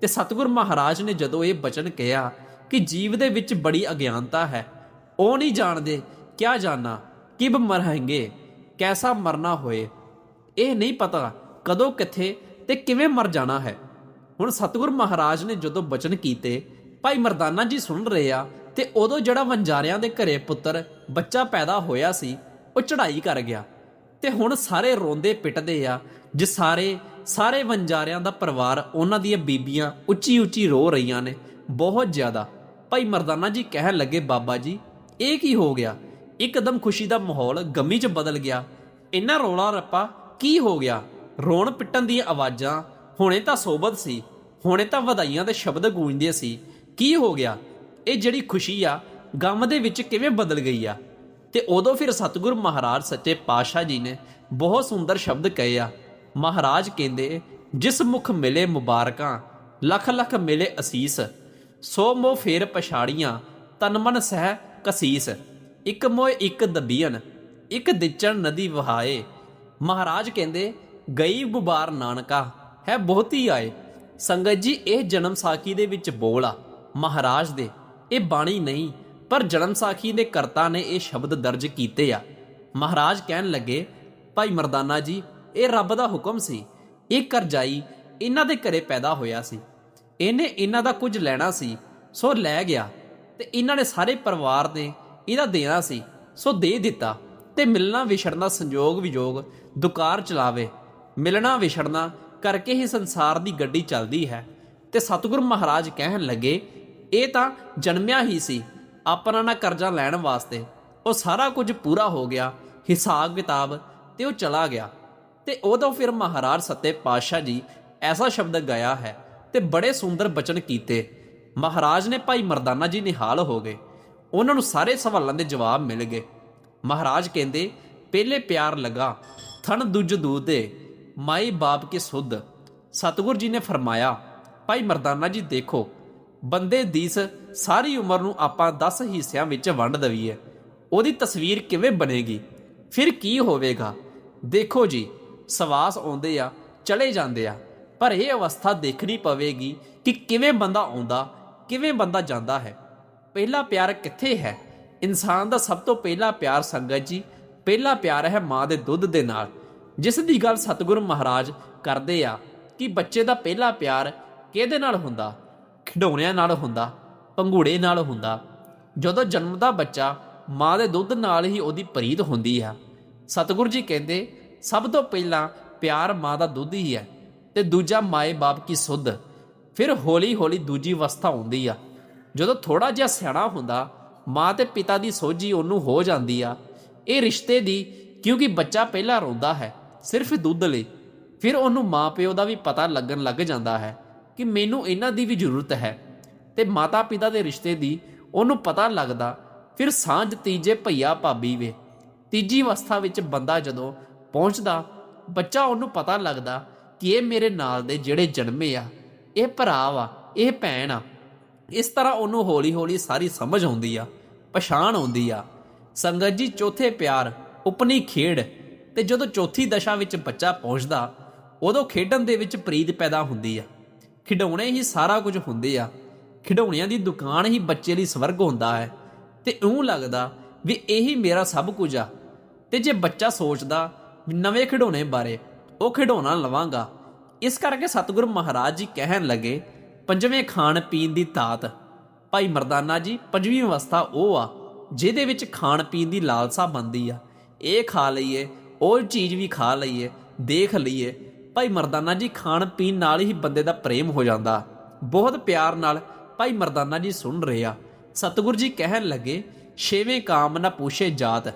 ਤੇ ਸਤਿਗੁਰ ਮਹਾਰਾਜ ਨੇ ਜਦੋਂ ਇਹ ਬਚਨ ਕਿਹਾ ਕਿ ਜੀਵ ਦੇ ਵਿੱਚ ਬੜੀ ਅਗਿਆਨਤਾ ਹੈ, ਉਹ ਨਹੀਂ ਜਾਣਦੇ, ਕਿਆ ਜਾਣਾ, ਕਿਬ ਮਰਾਂਗੇ ਕੈਸਾ ਮਰਨਾ ਹੋਏ। ਇਹ ਨਹੀਂ ਪਤਾ ਕਦੋਂ ਕਿੱਥੇ ਤੇ ਕਿਵੇਂ ਮਰ ਜਾਣਾ ਹੈ। ਹੁਣ ਸਤਿਗੁਰ ਮਹਾਰਾਜ ਨੇ ਜਦੋਂ ਬਚਨ ਕੀਤੇ, ਭਾਈ ਮਰਦਾਨਾ ਜੀ ਸੁਣ ਰਹੇ ਆ ਤੇ ਉਦੋਂ ਜਿਹੜਾ ਵੰਜਾਰਿਆਂ ਦੇ ਘਰੇ ਪੁੱਤਰ ਬੱਚਾ ਪੈਦਾ ਹੋਇਆ ਸੀ, ਉਹ ਚੜ੍ਹਾਈ ਕਰ ਗਿਆ। ਤੇ ਹੁਣ ਸਾਰੇ ਰੋਂਦੇ ਪਿੱਟਦੇ ਆ ਜੇ ਸਾਰੇ ਸਾਰੇ ਵੰਜਾਰਿਆਂ ਦਾ ਪਰਿਵਾਰ ਉਹਨਾਂ ਦੀਆਂ ਬੀਬੀਆਂ ਉੱਚੀ ਉੱਚੀ ਰੋ ਰਹੀਆਂ ਨੇ, ਬਹੁਤ ਜ਼ਿਆਦਾ। ਭਾਈ ਮਰਦਾਨਾ ਜੀ ਕਹਿਣ ਲੱਗੇ, ਬਾਬਾ ਜੀ, ਇਹ ਕੀ ਹੋ ਗਿਆ? ਇੱਕਦਮ ਖੁਸ਼ੀ ਦਾ ਮਾਹੌਲ ਗਮੀ 'ਚ ਬਦਲ ਗਿਆ। ਇੰਨਾ ਰੋਲਾ ਰੱਪਾ, ਕੀ ਹੋ ਗਿਆ? ਰੋਣ ਪਿੱਟਣ ਦੀਆਂ ਆਵਾਜ਼ਾਂ, ਹੁਣੇ ਤਾਂ ਸੋਬਤ ਸੀ, ਹੁਣੇ ਤਾਂ ਵਧਾਈਆਂ ਦੇ ਸ਼ਬਦ ਗੂੰਜਦੇ ਸੀ। ਕੀ ਹੋ ਗਿਆ? ਇਹ ਜਿਹੜੀ ਖੁਸ਼ੀ ਆ, ਗਮ ਦੇ ਵਿੱਚ ਕਿਵੇਂ ਬਦਲ ਗਈ ਆ? ਤੇ ਉਦੋਂ ਫਿਰ ਸਤਿਗੁਰ ਮਹਾਰਾਜ ਸੱਚੇ ਪਾਤਸ਼ਾਹ ਜੀ ਨੇ ਬਹੁਤ ਸੁੰਦਰ ਸ਼ਬਦ ਕਹੇ ਆ, ਮਹਾਰਾਜ ਕਹਿੰਦੇ, ਜਿਸ ਮੁਖ ਮਿਲੇ ਮੁਬਾਰਕਾਂ, ਲੱਖ ਲੱਖ ਮਿਲੇ ਅਸੀਸ, ਸੋ ਮੋ ਫੇਰ ਪਛਾੜੀਆਂ, ਤਨ ਮਨ ਸਹਿ ਕਸੀਸ, ਇੱਕ ਮੋਏ ਇੱਕ ਦਬੀਨ ਇੱਕ ਦਿਚਣ ਨਦੀ ਵਹਾਏ। ਮਹਾਰਾਜ ਕਹਿੰਦੇ ਗਈ ਗੁਬਾਰ ਨਾਨਕਾ, ਹੈ ਬਹੁਤੀ ਆਏ, ਸੰਗਤ ਜੀ, ਇਹ ਜਨਮ ਸਾਖੀ ਦੇ ਵਿੱਚ ਬੋਲ ਆ, ਮਹਾਰਾਜ ਦੇ ਇਹ ਬਾਣੀ ਨਹੀਂ, ਪਰ ਜਨਮ ਸਾਖੀ ਦੇ ਕਰਤਾ ਨੇ ਇਹ ਸ਼ਬਦ ਦਰਜ ਕੀਤੇ ਆ। ਮਹਾਰਾਜ ਕਹਿਣ ਲੱਗੇ, ਭਾਈ ਮਰਦਾਨਾ ਜੀ, ਇਹ ਰੱਬ ਦਾ ਹੁਕਮ ਸੀ। ਇਹ ਕਰਜਾਈ ਇਹਨਾਂ ਦੇ ਘਰੇ ਪੈਦਾ ਹੋਇਆ ਸੀ। ਇਹਨੇ ਇਹਨਾਂ ਦਾ ਕੁਝ ਲੈਣਾ ਸੀ, ਸੋ ਲੈ ਗਿਆ। ਤੇ ਇਹਨਾਂ ਨੇ ਸਾਰੇ ਪਰਿਵਾਰ ਨੇ ਇਹਦਾ ਦੇਣਾ ਸੀ, ਸੋ ਦੇ ਦਿੱਤਾ। ਤੇ ਮਿਲਣਾ ਵਿਛੜਨਾ ਸੰਜੋਗ ਵਿਜੋਗ, ਦੁਕਾਰ ਚਲਾਵੇ। ਮਿਲਣਾ ਵਿਛੜਨਾ ਕਰਕੇ ਹੀ ਸੰਸਾਰ ਦੀ ਗੱਡੀ ਚੱਲਦੀ ਹੈ। ਤੇ ਸਤਿਗੁਰ ਮਹਾਰਾਜ ਕਹਿਣ ਲੱਗੇ ਇਹ ਤਾਂ ਜਨਮਿਆ ਹੀ ਸੀ ਆਪਣਾ ਨਾ ਕਰਜ਼ਾ ਲੈਣ ਵਾਸਤੇ। ਉਹ ਸਾਰਾ ਕੁਝ ਪੂਰਾ ਹੋ ਗਿਆ, ਹਿਸਾਬ ਕਿਤਾਬ ਤੇ ਉਹ ਚਲਾ ਗਿਆ। ਤੇ ਉਦੋਂ ਫਿਰ ਮਹਾਰਾਜ ਸੱਤੇ ਪਾਤਸ਼ਾਹ ਜੀ ਐਸਾ ਸ਼ਬਦ ਗਾਇਆ ਹੈ ਤੇ ਬੜੇ ਸੁੰਦਰ ਬਚਨ ਕੀਤੇ। ਮਹਾਰਾਜ ਨੇ ਭਾਈ ਮਰਦਾਨਾ ਜੀ ਨਿਹਾਲ ਹੋ ਗਏ। ਉਹਨਾਂ ਨੂੰ ਸਾਰੇ ਸਵਾਲਾਂ ਦੇ ਜਵਾਬ ਮਿਲ ਗਏ। ਮਹਾਰਾਜ ਕਹਿੰਦੇ, ਪਹਿਲੇ ਪਿਆਰ ਲਗਾ, ਥਣ ਦੁੱਜ ਦੂਧ ਦੇ, ਮਾਈ ਬਾਪ ਕੇ ਸੁਧ। ਸਤਿਗੁਰ ਜੀ ਨੇ ਫਰਮਾਇਆ, ਭਾਈ ਮਰਦਾਨਾ ਜੀ ਦੇਖੋ ਬੰਦੇ ਦੀਸ ਸਾਰੀ ਉਮਰ ਨੂੰ ਆਪਾਂ 10 ਹਿੱਸਿਆਂ ਵਿੱਚ ਵੰਡ ਦਵੀਏ। ਉਹਦੀ ਤਸਵੀਰ ਕਿਵੇਂ ਬਣੇਗੀ? ਫਿਰ ਕੀ ਹੋਵੇਗਾ? ਦੇਖੋ ਜੀ, ਸਵਾਸ ਆਉਂਦੇ ਆ, ਚਲੇ ਜਾਂਦੇ ਆ, ਪਰ ਇਹ ਅਵਸਥਾ ਦੇਖਣੀ ਪਵੇਗੀ ਕਿ ਕਿਵੇਂ ਬੰਦਾ ਆਉਂਦਾ, ਕਿਵੇਂ ਬੰਦਾ ਜਾਂਦਾ ਹੈ। ਪਹਿਲਾ ਪਿਆਰ ਕਿੱਥੇ ਹੈ? ਇਨਸਾਨ ਦਾ ਸਭ ਤੋਂ ਪਹਿਲਾ ਪਿਆਰ ਸੰਗਤ ਜੀ, ਪਹਿਲਾ ਪਿਆਰ ਹੈ ਮਾਂ ਦੇ ਦੁੱਧ ਦੇ ਨਾਲ। ਜਿਸ ਦੀ ਗੱਲ ਸਤਿਗੁਰੂ ਮਹਾਰਾਜ ਕਰਦੇ ਆ ਕਿ ਬੱਚੇ ਦਾ ਪਹਿਲਾ ਪਿਆਰ ਕਿਹਦੇ ਨਾਲ ਹੁੰਦਾ? ਖਿਡੌਣਿਆਂ ਨਾਲ ਹੁੰਦਾ, ਪੰਘੂੜੇ ਨਾਲ ਹੁੰਦਾ। ਜਦੋਂ ਜਨਮਦਾ ਬੱਚਾ ਮਾਂ ਦੇ ਦੁੱਧ ਨਾਲ ਹੀ ਉਹਦੀ ਪ੍ਰੀਤ ਹੁੰਦੀ ਆ, ਸਤਿਗੁਰੂ ਜੀ ਕਹਿੰਦੇ, ਸਭ ਤੋਂ ਪਹਿਲਾਂ ਪਿਆਰ ਮਾਂ ਦਾ ਦੁੱਧ ਹੀ ਹੈ ਤੇ ਦੂਜਾ ਮਾਏ ਬਾਪ ਕੀ ਸੁੱਧ। ਫਿਰ ਹੌਲੀ ਹੌਲੀ ਦੂਜੀ ਅਵਸਥਾ ਆਉਂਦੀ ਆ। ਜਦੋਂ ਥੋੜਾ ਜਿਹਾ ਸਿਆਣਾ ਹੁੰਦਾ, ਮਾਂ ਤੇ ਪਿਤਾ ਦੀ ਸੋਝੀ ਉਹਨੂੰ ਹੋ ਜਾਂਦੀ ਆ। ਇਹ ਰਿਸ਼ਤੇ ਦੀ, ਕਿਉਂਕਿ ਬੱਚਾ ਪਹਿਲਾਂ ਰੋਂਦਾ ਹੈ, ਸਿਰਫ ਦੁੱਧ ਲਈ। ਫਿਰ ਉਹਨੂੰ ਮਾਂ ਪਿਓ ਦਾ ਵੀ ਪਤਾ ਲੱਗਣ ਲੱਗ ਜਾਂਦਾ ਹੈ। ਕਿ ਮੈਨੂੰ ਇਹਨਾਂ ਦੀ ਵੀ ਜ਼ਰੂਰਤ ਹੈ ਤੇ ਮਾਤਾ ਪਿਤਾ ਦੇ ਰਿਸ਼ਤੇ ਦੀ ਉਹਨੂੰ ਪਤਾ ਲੱਗਦਾ, ਫਿਰ ਸਾਂਝ ਤੀਜੇ ਭਈਆ ਭਾਬੀ ਵੇ। ਤੀਜੀ ਅਵਸਥਾ ਵਿੱਚ ਬੰਦਾ ਜਦੋਂ ਪਹੁੰਚਦਾ, ਬੱਚਾ ਉਹਨੂੰ ਪਤਾ ਲੱਗਦਾ ਕਿ ਇਹ ਮੇਰੇ ਨਾਲ ਦੇ ਜਿਹੜੇ ਜਨਮੇ ਆ, ਇਹ ਭਰਾ ਵਾ, ਇਹ ਭੈਣ ਆ। ਇਸ ਤਰ੍ਹਾਂ ਉਹਨੂੰ ਹੌਲੀ-ਹੌਲੀ ਸਾਰੀ ਸਮਝ ਆਉਂਦੀ ਆ, ਪਛਾਣ ਆਉਂਦੀ ਆ। ਸੰਗਤ ਜੀ, ਚੌਥੇ ਪਿਆਰ, ਉਪਨੀ ਖੇਡ। ਤੇ ਜਦੋਂ ਚੌਥੀ ਦਸ਼ਾ ਵਿੱਚ ਬੱਚਾ ਪਹੁੰਚਦਾ, ਉਦੋਂ ਖੇਡਣ ਦੇ ਵਿੱਚ ਪ੍ਰੀਤ ਪੈਦਾ ਹੁੰਦੀ ਆ। ਖਿਡੌਣੇ ਹੀ ਸਾਰਾ ਕੁਝ ਹੁੰਦੇ ਆ। ਖਿਡੌਣਿਆਂ ਦੀ ਦੁਕਾਨ ਹੀ ਬੱਚੇ ਲਈ ਸਵਰਗ ਹੁੰਦਾ ਹੈ। ਤੇ ਇਉਂ ਲੱਗਦਾ ਵੀ ਇਹੀ ਮੇਰਾ ਸਭ ਕੁਝ ਆ। ਤੇ ਜੇ ਬੱਚਾ ਸੋਚਦਾ ਨਵੇਂ ਖਿਡੌਣੇ ਬਾਰੇ ਉਹ ਖਿਡੌਣਾ ਲਵਾਂਗਾ। ਇਸ ਕਰਕੇ ਸਤਿਗੁਰੂ ਮਹਾਰਾਜ ਜੀ ਕਹਿਣ ਲੱਗੇ, ਪੰਜਵੇਂ ਖਾਣ ਪੀਣ ਦੀ ਤਾਤ। ਭਾਈ ਮਰਦਾਨਾ ਜੀ, ਪੰਜਵੀਂ ਅਵਸਥਾ ਉਹ ਆ, ਜਿਹਦੇ ਵਿੱਚ ਖਾਣ ਪੀਣ ਦੀ ਲਾਲਸਾ ਬੰਦੀ ਆ। ਇਹ ਖਾ ਲਈਏ, ਉਹ ਚੀਜ਼ ਵੀ ਖਾ ਲਈਏ, ਦੇਖ ਲਈਏ ਭਾਈ ਮਰਦਾਨਾ ਜੀ ਖਾਣ ਪੀਣ ਨਾਲ ਹੀ ਬੰਦੇ ਦਾ ਪ੍ਰੇਮ ਹੋ ਜਾਂਦਾ। ਬਹੁਤ ਪਿਆਰ ਨਾਲ ਭਾਈ ਮਰਦਾਨਾ ਜੀ ਸੁਣ ਰਹੇ ਆ। ਸਤਿਗੁਰੂ ਜੀ ਕਹਿਣ ਲੱਗੇ, ਛੇਵੇਂ ਕਾਮ ਨਾ ਪੁੱਛੇ ਜਾਤ,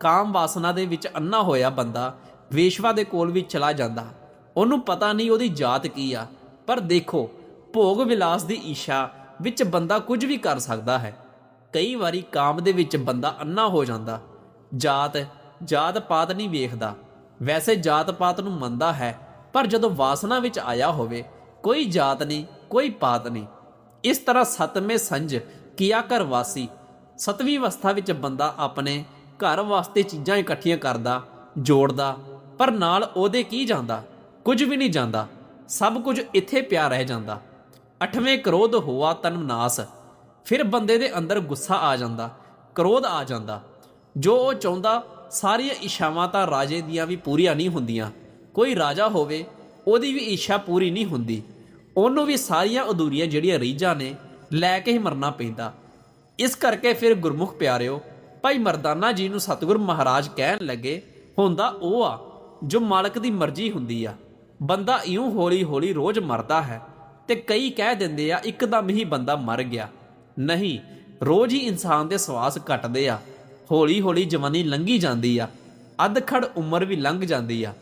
ਕਾਮ ਵਾਸਨਾ ਦੇ ਵਿੱਚ ਅੰਨਾ ਹੋਇਆ ਬੰਦਾ ਵੇਸ਼ਵਾ ਦੇ ਕੋਲ ਵੀ ਚਲਾ ਜਾਂਦਾ। ਉਹਨੂੰ ਪਤਾ ਨਹੀਂ ਉਹਦੀ ਜਾਤ ਕੀ ਆ। ਪਰ ਦੇਖੋ, ਭੋਗ ਵਿਲਾਸ ਦੀ ਈਸ਼ਾ ਵਿੱਚ ਬੰਦਾ ਕੁਝ ਵੀ ਕਰ ਸਕਦਾ ਹੈ। ਕਈ ਵਾਰੀ ਕਾਮ ਦੇ ਵਿੱਚ ਬੰਦਾ ਅੰਨਾ ਹੋ ਜਾਂਦਾ। ਜਾਤ ਜਾਤ ਪਾਤ ਨਹੀਂ ਵੇਖਦਾ। ਵੈਸੇ ਜਾਤ ਪਾਤ ਨੂੰ ਮੰਨਦਾ ਹੈ ਪਰ ਜਦੋਂ ਵਾਸਨਾ ਵਿੱਚ ਆਇਆ ਹੋਵੇ, ਕੋਈ ਜਾਤ ਨਹੀਂ, ਕੋਈ ਪਾਤ ਨਹੀਂ। ਇਸ ਤਰ੍ਹਾਂ ਸਤਵੇਂ ਸੰਜ ਕੀਆ ਕਰ ਵਾਸੀ, ਸਤਵੀਂ ਅਵਸਥਾ ਵਿੱਚ ਬੰਦਾ ਆਪਣੇ ਘਰ ਵਾਸਤੇ ਚੀਜ਼ਾਂ ਇਕੱਠੀਆਂ ਕਰਦਾ, ਜੋੜਦਾ, ਪਰ ਨਾਲ ਉਹਦੇ ਕੀ ਜਾਂਦਾ? ਕੁਝ ਵੀ ਨਹੀਂ ਜਾਂਦਾ। ਸਭ ਕੁਝ ਇੱਥੇ ਪਿਆ ਰਹਿ ਜਾਂਦਾ। ਅਠਵੇਂ ਕ੍ਰੋਧ ਹੋਆ ਤਨ ਨਾਸ। ਫਿਰ ਬੰਦੇ ਦੇ ਅੰਦਰ ਗੁੱਸਾ ਆ ਜਾਂਦਾ, ਕ੍ਰੋਧ ਆ ਜਾਂਦਾ। ਜੋ ਉਹ ਚਾਹੁੰਦਾ, ਸਾਰੀਆਂ ਇਸ਼ਾਵਾਂ ਤਾਂ ਰਾਜੇ ਦੀਆਂ ਵੀ ਪੂਰੀਆਂ ਨਹੀਂ ਹੁੰਦੀਆਂ। ਕੋਈ ਰਾਜਾ ਹੋਵੇ, ਉਹਦੀ ਵੀ ਇੱਛਾ ਪੂਰੀ ਨਹੀਂ ਹੁੰਦੀ। ਉਹਨੂੰ ਵੀ ਸਾਰੀਆਂ ਅਧੂਰੀਆਂ ਜਿਹੜੀਆਂ ਰੀਝਾਂ ਨੇ, ਲੈ ਕੇ ਹੀ ਮਰਨਾ ਪੈਂਦਾ। ਇਸ ਕਰਕੇ ਫਿਰ ਗੁਰਮੁਖ ਪਿਆਰਿਓ, ਭਾਈ ਮਰਦਾਨਾ ਜੀ ਨੂੰ ਸਤਿਗੁਰ ਮਹਾਰਾਜ ਕਹਿਣ ਲੱਗੇ, ਹੁੰਦਾ ਉਹ ਆ, ਜੋ ਮਾਲਕ ਦੀ ਮਰਜ਼ੀ ਹੁੰਦੀ ਆ। ਬੰਦਾ ਇਉਂ ਹੌਲੀ ਹੌਲੀ ਰੋਜ਼ ਮਰਦਾ ਹੈ ਤੇ ਕਈ ਕਹਿ ਦਿੰਦੇ ਆ, ਇੱਕਦਮ ਹੀ ਬੰਦਾ ਮਰ ਗਿਆ। ਨਹੀਂ, ਰੋਜ਼ ਹੀ ਇਨਸਾਨ ਦੇ ਸਵਾਸ ਘਟਦੇ ਆ। ਹੌਲੀ ਹੌਲੀ ਜਵਾਨੀ ਲੰਘੀ ਜਾਂਦੀ ਆ। ਅੱਧਖੜ ਉਮਰ ਵੀ ਲੰਘ ਜਾਂਦੀ ਆ।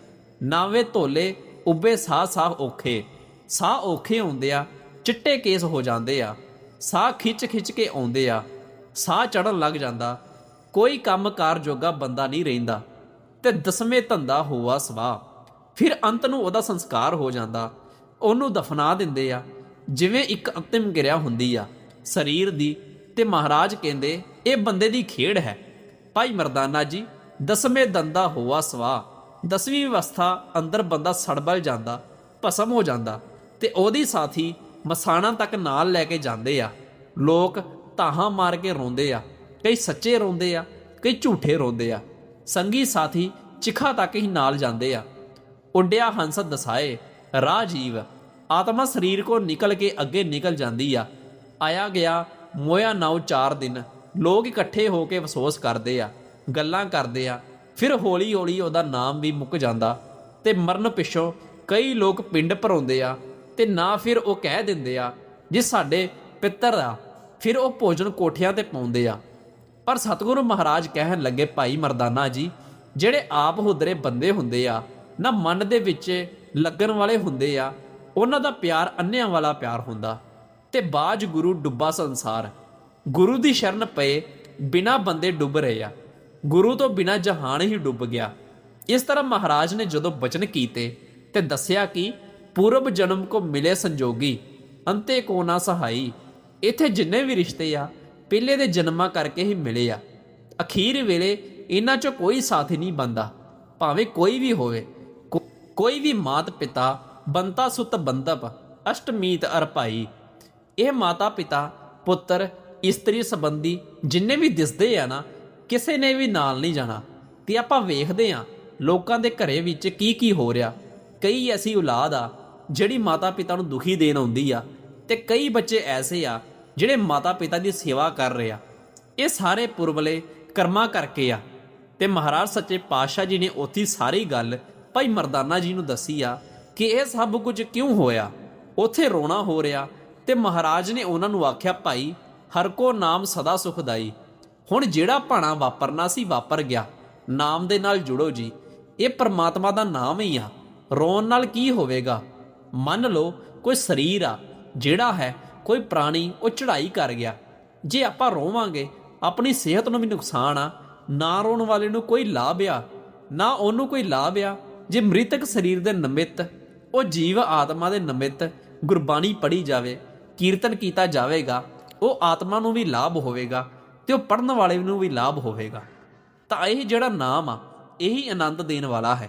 ਨਾਵੇਂ ਧੋਲੇ ਉੱਬੇ ਸਾਹ ਸਾਹ ਔਖੇ। ਸਾਹ ਔਖੇ ਹੁੰਦੇ ਆ, ਚਿੱਟੇ ਕੇਸ ਹੋ ਜਾਂਦੇ ਆ। ਸਾਹ ਖਿੱਚ ਖਿੱਚ ਕੇ ਆਉਂਦੇ ਆ। ਸਾਹ ਚੜਨ ਲੱਗ ਜਾਂਦਾ। ਕੋਈ ਕੰਮ ਕਾਰ ਜੋਗਾ ਬੰਦਾ ਨਹੀਂ ਰਹਿੰਦਾ। ਤੇ ਦਸਵੇਂ ਧੰਦਾ ਹੋਆ ਸਵਾ ਫਿਰ ਅੰਤ ਨੂੰ ਉਹਦਾ ਸੰਸਕਾਰ ਹੋ ਜਾਂਦਾ। ਉਹਨੂੰ ਦਫਨਾ ਦਿੰਦੇ ਆ। ਜਿਵੇਂ ਇੱਕ ਅੰਤਿਮ ਕਿਰਿਆ ਹੁੰਦੀ ਆ। ਸਰੀਰ ਦੀ ਤੇ ਮਹਾਰਾਜ ਕਹਿੰਦੇ, ਇਹ ਬੰਦੇ ਦੀ ਖੇਡ ਹੈ। ਭਾਈ ਮਰਦਾਨਾ ਜੀ, ਦਸਵੇਂ ਦੰਦਾ ਹੋਆ ਸਵਾ ਦਸਵੀਂ ਅਵਸਥਾ ਅੰਦਰ ਬੰਦਾ ਸੜਬਲ ਜਾਂਦਾ, ਭਸਮ ਹੋ ਜਾਂਦਾ ਤੇ ਉਹਦੀ ਸਾਥੀ ਮਸਾਣਾ ਤੱਕ ਨਾਲ ਲੈ ਕੇ ਜਾਂਦੇ ਆ। ਲੋਕ ਤਾਹਾਂ ਮਾਰ ਕੇ ਰੋਂਦੇ ਆ, ਕਈ ਸੱਚੇ ਰੋਂਦੇ ਆ, ਕਈ ਝੂਠੇ ਰੋਂਦੇ ਆ। ਸੰਗੀ ਸਾਥੀ ਚਿਖਾ ਤੱਕ ਹੀ ਨਾਲ ਜਾਂਦੇ ਆ। ਉੱਡਿਆ ਹੰਸ ਦਸਾਏ ਰਾਜੀਵ ਆਤਮਾ ਸਰੀਰ ਕੋ ਨਿਕਲ ਕੇ ਅੱਗੇ ਨਿਕਲ ਜਾਂਦੀ ਆ। ਆਇਆ ਗਿਆ ਮੋਇਆ ਨਾਉ ਚਾਰ ਦਿਨ, ਲੋਕ ਇਕੱਠੇ ਹੋ ਕੇ ਅਫਸੋਸ ਕਰਦੇ ਆ, ਗੱਲਾਂ ਕਰਦੇ ਆ ਫਿਰ ਹੌਲੀ ਹੌਲੀ ਉਹਦਾ ਨਾਮ ਵੀ ਮੁੱਕ ਜਾਂਦਾ ਤੇ ਮਰਨ ਪਿੱਛੋਂ ਕਈ ਲੋਕ ਪਿੰਡ ਭਰਾਉਂਦੇ ਆ ਤੇ ਨਾ ਫਿਰ ਉਹ ਕਹਿ ਦਿੰਦੇ ਆ ਜੇ ਸਾਡੇ ਪਿੱਤਰ ਆ, ਫਿਰ ਉਹ ਭੋਜਨ ਕੋਠਿਆਂ ਤੇ ਪਾਉਂਦੇ ਆ। ਪਰ ਸਤਿਗੁਰੂ ਮਹਾਰਾਜ ਕਹਿਣ ਲੱਗੇ, ਭਾਈ ਮਰਦਾਨਾ ਜੀ, ਜਿਹੜੇ ਆਪ ਹੁਦਰੇ ਬੰਦੇ ਹੁੰਦੇ ਆ, ਨਾ ਮਨ ਦੇ ਵਿੱਚ ਲੱਗਣ ਵਾਲੇ ਹੁੰਦੇ ਆ, ਉਹਨਾਂ ਦਾ ਪਿਆਰ ਅੰਨਿਆਂ ਵਾਲਾ ਪਿਆਰ ਹੁੰਦਾ। ਤੇ ਬਾਜ ਗੁਰੂ ਡੁੱਬਾ ਸੰਸਾਰ, ਗੁਰੂ ਦੀ ਸ਼ਰਨ ਪਏ ਬਿਨਾ ਬੰਦੇ ਡੁੱਬ ਰਹੇ ਆ। ਗੁਰੂ ਤੋਂ ਬਿਨਾ ਜਹਾਨ ਹੀ ਡੁੱਬ ਗਿਆ। ਇਸ ਤਰ੍ਹਾਂ ਮਹਾਰਾਜ ਨੇ ਜਦੋਂ ਬਚਨ ਕੀਤੇ ਤੇ ਦੱਸਿਆ ਕਿ ਪੂਰਬ ਜਨਮ ਕੋ ਮਿਲੇ ਸੰਜੋਗੀ, ਅੰਤੇ ਕੋ ਨਾ ਸਹਾਈ, ਇੱਥੇ ਜਿੰਨੇ ਵੀ ਰਿਸ਼ਤੇ ਆ, ਪਹਿਲੇ ਦੇ ਜਨਮਾਂ ਕਰਕੇ ਹੀ ਮਿਲੇ ਆ। ਅਖੀਰ ਵੇਲੇ ਇਹਨਾਂ ਚੋਂ ਕੋਈ ਸਾਥੀ ਨਹੀਂ ਬੰਦਾ ਭਾਵੇਂ ਕੋਈ ਵੀ ਹੋਵੇ। ਕੋਈ ਵੀ ਮਾਤ ਪਿਤਾ ਬੰਤਾ ਸੁਤ ਬੰਦਪ ਅਸ਼ਟਮੀਤ ਅਰ ਭਾਈ ਇਹ ਮਾਤਾ ਪਿਤਾ ਪੁੱਤਰ, ਇਸਤਰੀ ਸੰਬੰਧੀ ਜਿੰਨੇ ਵੀ ਦਿਸਦੇ ਆ ਨਾ ਕਿਸੇ ਨੇ ਵੀ ਨਾਲ ਨਹੀਂ ਜਾਣਾ। ਤੇ ਆਪਾਂ ਵੇਖਦੇ ਆ ਲੋਕਾਂ ਦੇ ਘਰੇ ਵਿੱਚ ਕੀ ਕੀ ਹੋ ਰਿਹਾ। ਕਈ ਐਸੀ ਔਲਾਦ ਆ ਜਿਹੜੀ ਮਾਤਾ ਪਿਤਾ ਨੂੰ ਦੁਖੀ ਦੇਣ ਆਉਂਦੀ ਆ ਤੇ ਕਈ ਬੱਚੇ ਐਸੇ ਆ ਜਿਹੜੇ ਮਾਤਾ ਪਿਤਾ ਦੀ ਸੇਵਾ ਕਰ ਰਹੇ ਆ। ਇਹ ਸਾਰੇ ਪੁਰਬਲੇ ਕਰਮਾਂ ਕਰਕੇ ਆ। ਤੇ ਮਹਾਰਾਜ ਸੱਚੇ ਪਾਤਸ਼ਾਹ ਜੀ ਨੇ ਉਥੀ ਸਾਰੀ ਗੱਲ ਭਾਈ ਮਰਦਾਨਾ ਜੀ ਨੂੰ ਦੱਸੀ ਆ ਕਿ ਇਹ ਸਭ ਕੁਝ ਕਿਉਂ ਹੋਇਆ? ਉਥੇ ਰੋਣਾ ਹੋ ਰਿਹਾ ਤੇ ਮਹਾਰਾਜ ਨੇ ਉਹਨਾਂ ਨੂੰ ਆਖਿਆ, ਭਾਈ, ਹਰ ਕੋ ਨਾਮ ਸਦਾ ਸੁਖਦਾਈ। ਹੁਣ ਜਿਹੜਾ ਭਾਣਾ ਵਾਪਰਨਾ ਸੀ ਵਾਪਰ ਗਿਆ। ਨਾਮ ਦੇ ਨਾਲ ਜੁੜੋ ਜੀ। ਇਹ ਪਰਮਾਤਮਾ ਦਾ ਨਾਮ ਹੀ ਆ। ਰੋਣ ਨਾਲ ਕੀ ਹੋਵੇਗਾ? ਮੰਨ ਲਓ ਕੋਈ ਸਰੀਰ ਆ, ਜਿਹੜਾ ਹੈ, ਕੋਈ ਪ੍ਰਾਣੀ, ਉਹ ਚੜ੍ਹਾਈ ਕਰ ਗਿਆ। ਜੇ ਆਪਾਂ ਰੋਵਾਂਗੇ, ਆਪਣੀ ਸਿਹਤ ਨੂੰ ਵੀ ਨੁਕਸਾਨ ਆ, ਨਾ ਰੋਣ ਵਾਲੇ ਨੂੰ ਕੋਈ ਲਾਭ ਆ, ਨਾ ਉਹਨੂੰ ਕੋਈ ਲਾਭ ਆ। ਜੇ ਮ੍ਰਿਤਕ ਸਰੀਰ ਦੇ ਨਿਮਿਤ, ਉਹ ਜੀਵ ਆਤਮਾ ਦੇ ਨਿਮਿਤ ਗੁਰਬਾਣੀ ਪੜ੍ਹੀ ਜਾਵੇ, ਕੀਰਤਨ ਕੀਤਾ ਜਾਵੇਗਾ, ਉਹ ਆਤਮਾ ਨੂੰ ਵੀ ਲਾਭ ਹੋਵੇਗਾ। ਤੇ ਉਹ ਪੜਨ ਵਾਲੇ ਨੂੰ ਵੀ ਲਾਭ ਹੋਵੇਗਾ। ਤਾਂ ਇਹ ਜਿਹੜਾ ਨਾਮ ਆ, ਇਹੀ ਆਨੰਦ ਦੇਣ ਵਾਲਾ ਹੈ।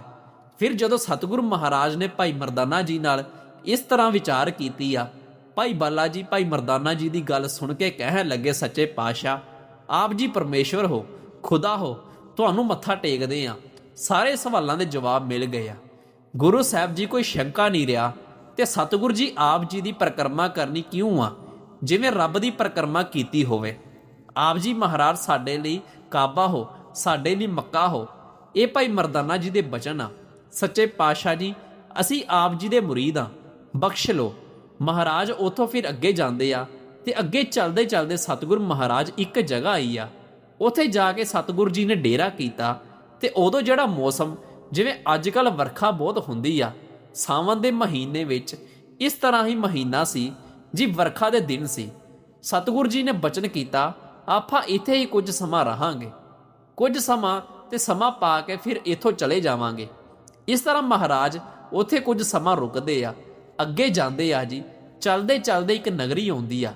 ਫਿਰ ਜਦੋਂ ਸਤਿਗੁਰੂ ਮਹਾਰਾਜ ਨੇ ਭਾਈ ਮਰਦਾਨਾ ਜੀ ਨਾਲ ਇਸ ਤਰ੍ਹਾਂ ਵਿਚਾਰ ਕੀਤੀ ਆ, ਭਾਈ ਬਾਲਾ ਜੀ, ਭਾਈ ਮਰਦਾਨਾ ਜੀ ਦੀ ਗੱਲ ਸੁਣ ਕੇ ਕਹਿਣ ਲੱਗੇ, ਸੱਚੇ ਪਾਤਸ਼ਾਹ, ਆਪ ਜੀ ਪਰਮੇਸ਼ਵਰ ਹੋ, ਖੁਦਾ ਹੋ, ਤੁਹਾਨੂੰ ਮੱਥਾ ਟੇਕਦੇ ਆ। ਸਾਰੇ ਸਵਾਲਾਂ ਦੇ ਜਵਾਬ ਮਿਲ ਗਏ ਆ। ਗੁਰੂ ਸਾਹਿਬ ਜੀ ਕੋਈ ਸ਼ੰਕਾ ਨਹੀਂ ਰਿਹਾ ਤੇ ਸਤਿਗੁਰੂ ਜੀ ਆਪ ਜੀ ਦੀ ਪਰਿਕਰਮਾ ਕਰਨੀ ਕਿਉਂ ਆ? ਜਿਵੇਂ ਰੱਬ ਦੀ ਪਰਿਕਰਮਾ ਕੀਤੀ ਹੋਵੇ। ਆਪ ਜੀ ਮਹਾਰਾਜ ਸਾਡੇ ਲਈ ਕਾਬਾ ਹੋ, ਸਾਡੇ ਲਈ ਮੱਕਾ ਹੋ। ਇਹ ਭਾਈ ਮਰਦਾਨਾ ਜੀ ਦੇ ਬਚਨ ਆ। ਸੱਚੇ ਪਾਤਸ਼ਾਹ ਜੀ, ਅਸੀਂ ਆਪ ਜੀ ਦੇ ਮੁਰੀਦ ਆ। ਬਖਸ਼ ਲੋ ਮਹਾਰਾਜ ਉਥੋਂ ਫਿਰ ਅੱਗੇ ਜਾਂਦੇ ਆ ਤੇ ਅੱਗੇ ਚੱਲਦੇ ਚੱਲਦੇ ਸਤਿਗੁਰ ਮਹਾਰਾਜ ਇੱਕ ਜਗ੍ਹਾ ਆਈ ਆ। ਉਥੇ ਜਾ ਕੇ ਸਤਿਗੁਰ ਜੀ ਨੇ ਡੇਰਾ ਕੀਤਾ ਤੇ ਉਦੋਂ ਜਿਹੜਾ ਮੌਸਮ, ਜਿਵੇਂ ਅੱਜ ਕੱਲ ਵਰਖਾ ਬਹੁਤ ਹੁੰਦੀ ਆ, ਸਾਵਣ ਦੇ ਮਹੀਨੇ ਵਿੱਚ ਇਸ ਤਰ੍ਹਾਂ ਹੀ ਮਹੀਨਾ ਸੀ, ਜੀ ਵਰਖਾ ਦੇ ਦਿਨ ਸੀ। ਸਤਿਗੁਰ ਜੀ ਨੇ ਬਚਨ ਕੀਤਾ ਆਪਾਂ ਇੱਥੇ ਹੀ ਕੁਝ ਸਮਾਂ ਰਹਾਂਗੇ। ਕੁਝ ਸਮਾਂ ਤੇ ਸਮਾਂ ਪਾ ਕੇ ਫਿਰ ਇੱਥੋਂ ਚਲੇ ਜਾਵਾਂਗੇ। ਇਸ ਤਰ੍ਹਾਂ ਮਹਾਰਾਜ ਉੱਥੇ ਕੁਝ ਸਮਾਂ ਰੁਕਦੇ ਆ। ਅੱਗੇ ਜਾਂਦੇ ਆ ਜੀ, ਚਲਦੇ ਚਲਦੇ ਇੱਕ ਨਗਰੀ ਆਉਂਦੀ ਆ।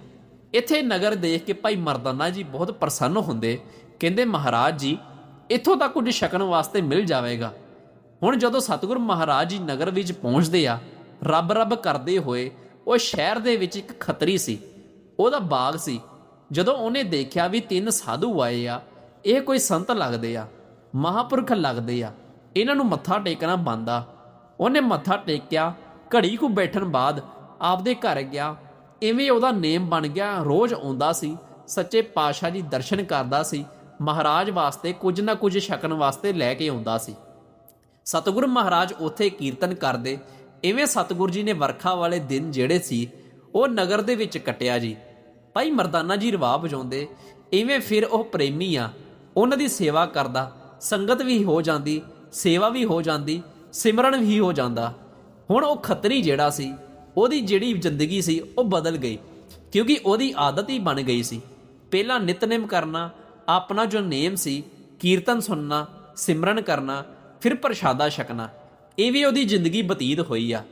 ਇੱਥੇ ਨਗਰ ਦੇਖ ਕੇ ਭਾਈ ਮਰਦਾਨਾ ਜੀ ਬਹੁਤ ਪ੍ਰਸੰਨ ਹੁੰਦੇ। ਕਹਿੰਦੇ, ਮਹਾਰਾਜ ਜੀ, ਇੱਥੋਂ ਤਾਂ ਕੁਝ ਛਕਣ ਵਾਸਤੇ ਮਿਲ ਜਾਵੇਗਾ। ਹੁਣ ਜਦੋਂ ਸਤਿਗੁਰ ਮਹਾਰਾਜ ਜੀ ਨਗਰ ਵਿੱਚ ਪਹੁੰਚਦੇ ਆ ਰੱਬ ਰੱਬ ਕਰਦੇ ਹੋਏ, ਉਹ ਸ਼ਹਿਰ ਦੇ ਵਿੱਚ ਇੱਕ ਖੱਤਰੀ ਸੀ। ਉਹਦਾ ਬਾਗ ਸੀ। ਜਦੋਂ ਉਹਨੇ ਦੇਖਿਆ ਵੀ ਤਿੰਨ ਸਾਧੂ ਆਏ ਆ, ਇਹ ਕੋਈ ਸੰਤ ਲੱਗਦੇ ਆ, ਮਹਾਪੁਰਖ ਲੱਗਦੇ ਆ, ਇਹਨਾਂ ਨੂੰ ਮੱਥਾ ਟੇਕਣਾ ਬੰਦਾ। ਉਹਨੇ ਮੱਥਾ ਟੇਕਿਆ, ਘੜੀ ਕੁ ਬੈਠਣ ਬਾਅਦ ਆਪਦੇ ਘਰ ਗਿਆ। ਇਵੇਂ ਉਹਦਾ ਨੇਮ ਬਣ ਗਿਆ, ਰੋਜ਼ ਆਉਂਦਾ ਸੀ, ਸੱਚੇ ਪਾਤਸ਼ਾਹ ਜੀ ਦਰਸ਼ਨ ਕਰਦਾ ਸੀ, ਮਹਾਰਾਜ ਵਾਸਤੇ ਕੁਝ ਨਾ ਕੁਝ ਛਕਣ ਵਾਸਤੇ ਲੈ ਕੇ ਆਉਂਦਾ ਸੀ। ਸਤਿਗੁਰੂ ਮਹਾਰਾਜ ਉੱਥੇ ਕੀਰਤਨ ਕਰਦੇ, ਇਵੇਂ ਸਤਿਗੁਰੂ ਜੀ ਨੇ ਵਰਖਾ ਵਾਲੇ ਦਿਨ ਜਿਹੜੇ ਸੀ, ਉਹ ਨਗਰ ਦੇ ਵਿੱਚ ਕੱਟਿਆ ਜੀ। ਭਾਈ ਮਰਦਾਨਾ ਜੀ ਰਵਾਬ ਵਜਾਉਂਦੇ, ਇਵੇਂ ਫਿਰ ਉਹ ਪ੍ਰੇਮੀ ਆ। ਉਹਨਾਂ ਦੀ ਸੇਵਾ ਕਰਦਾ। ਸੰਗਤ ਵੀ ਹੋ ਜਾਂਦੀ, ਸੇਵਾ ਵੀ ਹੋ ਜਾਂਦੀ, ਸਿਮਰਨ ਵੀ ਹੋ ਜਾਂਦਾ। ਹੁਣ ਉਹ ਖੱਤਰੀ ਜਿਹੜਾ ਸੀ, ਉਹਦੀ ਜਿਹੜੀ ਜ਼ਿੰਦਗੀ ਸੀ, ਉਹ ਬਦਲ ਗਈ, ਕਿਉਂਕਿ ਉਹਦੀ ਆਦਤ ਹੀ ਬਣ ਗਈ ਸੀ। ਪਹਿਲਾਂ ਨਿਤਨੇਮ ਕਰਨਾ, ਆਪਣਾ ਜੋ ਨੇਮ ਸੀ, ਕੀਰਤਨ ਸੁਣਨਾ, ਸਿਮਰਨ ਕਰਨਾ, ਫਿਰ ਪ੍ਰਸ਼ਾਦਾ ਛਕਣਾ, ਇਹ ਵੀ ਉਹਦੀ ਜ਼ਿੰਦਗੀ ਬਤੀਤ ਹੋਈ ਆ।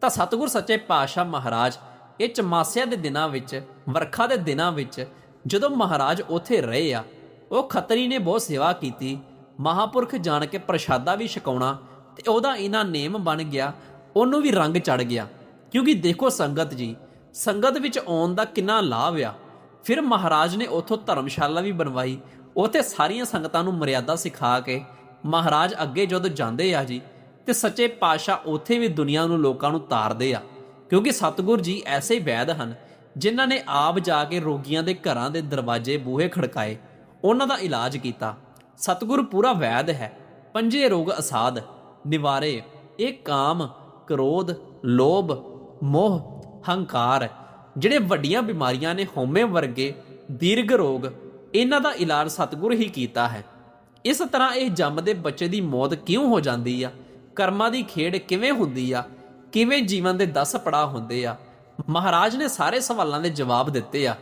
ਤਾਂ ਸਤਿਗੁਰ ਸੱਚੇ ਪਾਤਸ਼ਾਹ ਮਹਾਰਾਜ ਇਹ ਚਮਾਸਿਆ ਦੇ ਦਿਨਾਂ ਵਿੱਚ, ਵਰਖਾ ਦੇ ਦਿਨਾਂ ਵਿੱਚ ਜਦੋਂ ਮਹਾਰਾਜ ਉੱਥੇ ਰਹੇ ਆ, ਉਹ ਖੱਤਰੀ ਨੇ ਬਹੁਤ ਸੇਵਾ ਕੀਤੀ, ਮਹਾਪੁਰਖ ਜਾਣ ਕੇ ਪ੍ਰਸ਼ਾਦਾ ਵੀ ਛਕਾਉਣਾ ਤੇ ਉਹਦਾ ਇਹਨਾਂ ਨੇਮ ਬਣ ਗਿਆ, ਉਹਨੂੰ ਵੀ ਰੰਗ ਚੜ ਗਿਆ। ਕਿਉਂਕਿ ਦੇਖੋ ਸੰਗਤ ਜੀ, ਸੰਗਤ ਵਿੱਚ ਆਉਣ ਦਾ ਕਿੰਨਾ ਲਾਭ ਆ। ਫਿਰ ਮਹਾਰਾਜ ਨੇ ਉਥੋਂ ਧਰਮਸ਼ਾਲਾ ਵੀ ਬਣਵਾਈ, ਉਥੇ ਸਾਰੀਆਂ ਸੰਗਤਾਂ ਨੂੰ ਮਰਿਆਦਾ ਸਿਖਾ ਕੇ ਮਹਾਰਾਜ ਅੱਗੇ ਜਦੋਂ ਜਾਂਦੇ ਆ ਜੀ, ਤੇ ਸੱਚੇ ਪਾਤਸ਼ਾਹ ਉਥੇ ਵੀ ਦੁਨੀਆ ਨੂੰ ਲੋਕਾਂ ਨੂੰ ਤਾਰਦੇ ਆ। ਕਿਉਂਕਿ ਸਤਿਗੁਰ ਜੀ ਐਸੇ ਵੈਦ ਹਨ, ਜਿਨ੍ਹਾਂ ਨੇ ਆਪ ਜਾ ਕੇ ਰੋਗੀਆਂ ਦੇ ਘਰਾਂ ਦੇ ਦਰਵਾਜ਼ੇ ਬੂਹੇ ਖੜਕਾਏ, ਉਹਨਾਂ ਦਾ ਇਲਾਜ ਕੀਤਾ। ਸਤਿਗੁਰ ਪੂਰਾ ਵੈਦ ਹੈ, ਪੰਜੇ ਰੋਗ ਅਸਾਧ, ਨਿਵਾਰੇ, ਇਹ ਕਾਮ, ਕ੍ਰੋਧ, ਲੋਭ, ਮੋਹ, ਹੰਕਾਰ, ਜਿਹੜੇ ਵੱਡੀਆਂ ਬਿਮਾਰੀਆਂ ਨੇ ਹਉਮੈ ਵਰਗੇ ਦੀਰਘ ਰੋਗ, ਇਹਨਾਂ ਦਾ ਇਲਾਜ ਸਤਿਗੁਰ ਹੀ ਕੀਤਾ ਹੈ। ਇਸ ਤਰ੍ਹਾਂ ਇਹ ਜੰਮਦੇ ਬੱਚੇ ਦੀ ਮੌਤ ਕਿਉਂ ਹੋ ਜਾਂਦੀ ਆ? ਕਰਮਾਂ ਦੀ ਖੇਡ ਕਿਵੇਂ ਹੁੰਦੀ ਆ? ਕਿਵੇਂ ਜੀਵਨ ਦੇ 10 ਪੜਾਅ ਹੁੰਦੇ ਆ? ਮਹਾਰਾਜ ਨੇ ਸਾਰੇ ਸਵਾਲਾਂ ਦੇ ਜਵਾਬ ਦਿੱਤੇ ਆ।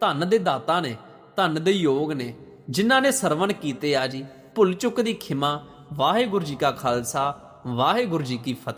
ਧੰਨ ਦੇ ਦਾਤਾ ਨੇ, ਧੰਨ ਦੇ ਯੋਗ ਨੇ, ਜਿਨ੍ਹਾਂ ਨੇ ਸਰਵਣ ਕੀਤੇ ਆ ਜੀ। ਭੁੱਲ ਚੁੱਕ ਦੀ ਖਿਮਾ, ਵਾਹਿਗੁਰੂ ਜੀ ਕਾ ਖਾਲਸਾ, ਵਾਹਿਗੁਰੂ ਜੀ ਕੀ ਫਤਿਹ।